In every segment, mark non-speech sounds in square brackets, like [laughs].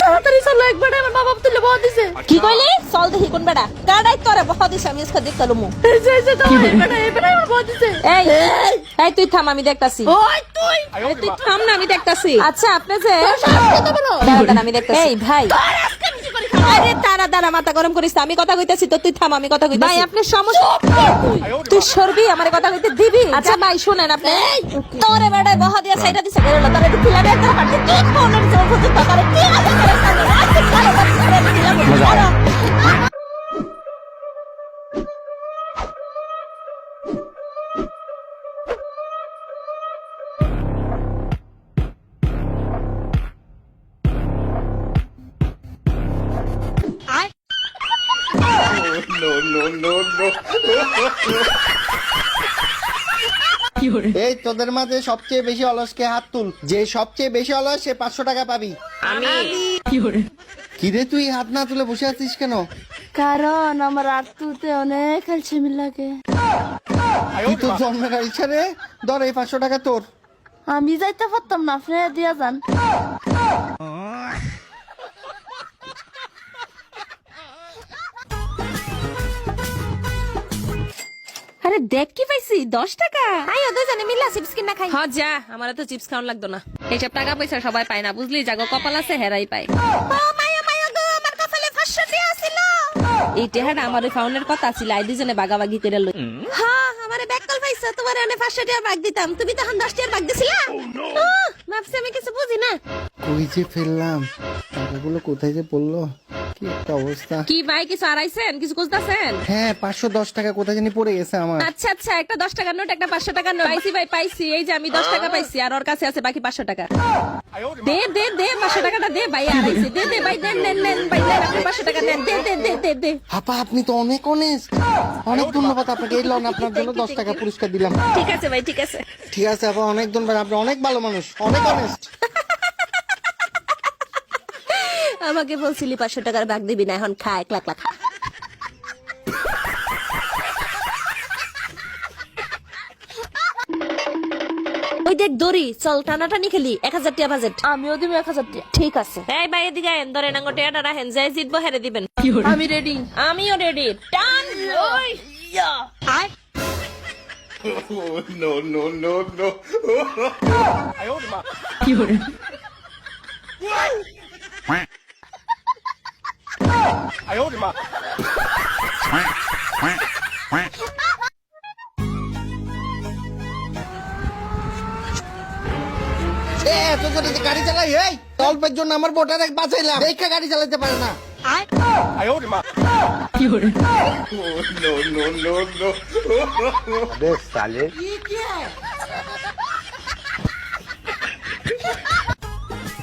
তাড়াতাড়ি চলো একবার আমার বাবা তুলে বহা দিছে। কি কইলি? চল দেখি কোন বেড়া কাডাই তোরে বহা দিছে আমি আজকে দেখতে লমু এই যে যে তো এবার এবার আমার বহা দিছে। এই এই। তুই থাম আমি দেখতাছি। ওই তুই। এই তুই থাম না আমি দেখতাছি। আচ্ছা আপনি যে তোর সাহস কত বড় দাঁড়া দাঁড়া আমি দেখতাছি। এই ভাই। তোর আজকে আমি কি করে খাব? আরে দাঁড়া দাঁড়া মাথা গরম করিস আমি কথা কইতাছি তো তুই থাম আমি কথা কইতাছি। ভাই আপনি সমস্যা তুই। সরবি আমার কথা কইতে দিবি। আচ্ছা ভাই শুনেন আপনি। তোরে বেড়ায় বহা দিয়া সাইডা দিছে। বেরোলো তারে একটু খিলাবে একটা এই তোদের মাঝে সবচেয়ে বেশি অলসকে হাত তুল। যে সবচেয়ে বেশি অলস সে পাঁচশো টাকা পাবি। আমি। কিরে? তুই হাত না তুলে বসে আছিস কেন? কারণ আমার আর তুলতে অনেক খেলছে লাগে। তুই তো জন্মের ইচ্ছা রে? ধর এই পাঁচশো টাকা তোর। আমি যাইতে পারতাম না আপনি দিয়া যান। আরে দেখ কি পাইছি? দশ টাকা। আই ওদের জানে মিলা চিপস কিনা খাই। হ্যাঁ যা আমার তো চিপস খাওয়ান লাগতো না। এইসব টাকা পয়সা সবাই পায় না বুঝলি? জাগো কপাল আছে হেরাই পায়। এই টেহাটা আমার ওই ফাউনের কথা ছিল আই দুজনে বাগাবাগি করে লই। হ্যাঁ আমারে ব্যাককল পাইছো তোমার এনে 500 টাকার ভাগ দিতাম। তুমি তখন 10 টাকার ভাগ দিছিলা? ভাবছি আমি কিছু বুঝি না। কই যে ফেললাম? টাকাগুলো কোথায় যে পড়ল? কি একটা অবস্থা? কি ভাই কিছু আড়াইছেন? কিছু খুঁজতাছেন? হ্যাঁ পাঁচশো দশ টাকা কোথায় জানি পড়ে গেছে আমার। আচ্ছা আচ্ছা একটা দশ টাকার নোট একটা পাঁচশো টাকার নোট। পাইছি ভাই পাইছি। এই যে আমি দশ টাকা পাইছি আর ওর কাছে আছে বাকি পাঁচশো টাকা। দে দে দে পাঁচশো টাকাটা দে ভাই আড়াইছি। দে দে ভাই দেন নেন নেন ভাই দেন আপনি পাঁচশো টাকা দেন। দে দে দে দে দে। আপা আপনি তো অনেক অনেস্ট অনেক ধন্যবাদ আপনাকে। এই লোন আপনার জন্য দশ টাকা পুরস্কার দিলাম। ঠিক আছে ভাই ঠিক আছে। ঠিক আছে আপা অনেক ধন্যবাদ। আপনি অনেক ভালো মানুষ। অনেক অনেস্ট আমাকে বলছিলি পাঁচশো টাকার ভাগ দিবি না এখন খা এক লাখ লাখ। ওই দেখ দড়ি চল টানাটানি খেলি এক হাজার টাকা বাজেট আমিও দিব এক হাজার টাকা ঠিক আছে। এই ভাই এদিকে আইন ধরে নাঙ্গো টেয়াটা রাখেন যাই জিতবো হেরে দিবেন। আমি রেডি আমিও রেডি টান ওই ইয়া। আয়। [laughs] এ এত করে যে গাড়ি চালাই এই অল্পের জন্য আমার ভোটার এক বাঁচাইলাম। দেখা গাড়ি চালাতে পারে না।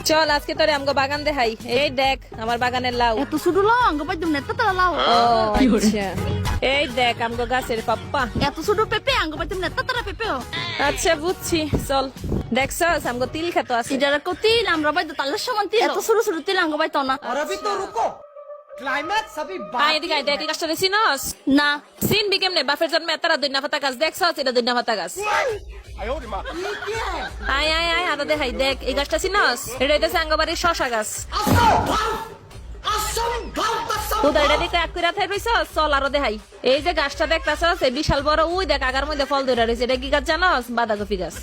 চল আজকে তোরে আমগো বাগান দেখাই। এই দেখ আমার বাগানের লাউ। এত পাইতাম না এত তারা লাও ও আচ্ছা। এই দেখ আমগো গাছের পাপ্পা। এত ছোট পেঁপে আঙ্গ পাইতাম না এত তারা পেঁপেও? আচ্ছা বুঝছি চল। দেখছস আমগো তিল খেত আছে। সিডারা কো তিল আমরা পাইতো তালের সমান তিল। এত ছোট ছোট তিল আঙ্গ পাইতো না। আয় এদিকে আয় দেখ এই গাছটা চিনস? না। সিন বি কেমনে? বাফের জন্মে এতারা দুই নাফাতা গাছ দেখছস? এটা দুই নাফাতা গাছ। আয় আয় আয় আরও দেখাই দেখ এই গাছটা চিনস? এটা হইতেছে আঙ্গবাড়ির শশা গাছ। তোদের দেখে, এক কইরা থাই চল আরও দেখাই। এই যে গাছটা দেখতাছস বিশাল বড়, উই দেখ, আগার মধ্যে ফল ধরে রয়েছে এটা কি গাছ জানস? বাঁধাকপি গাছ।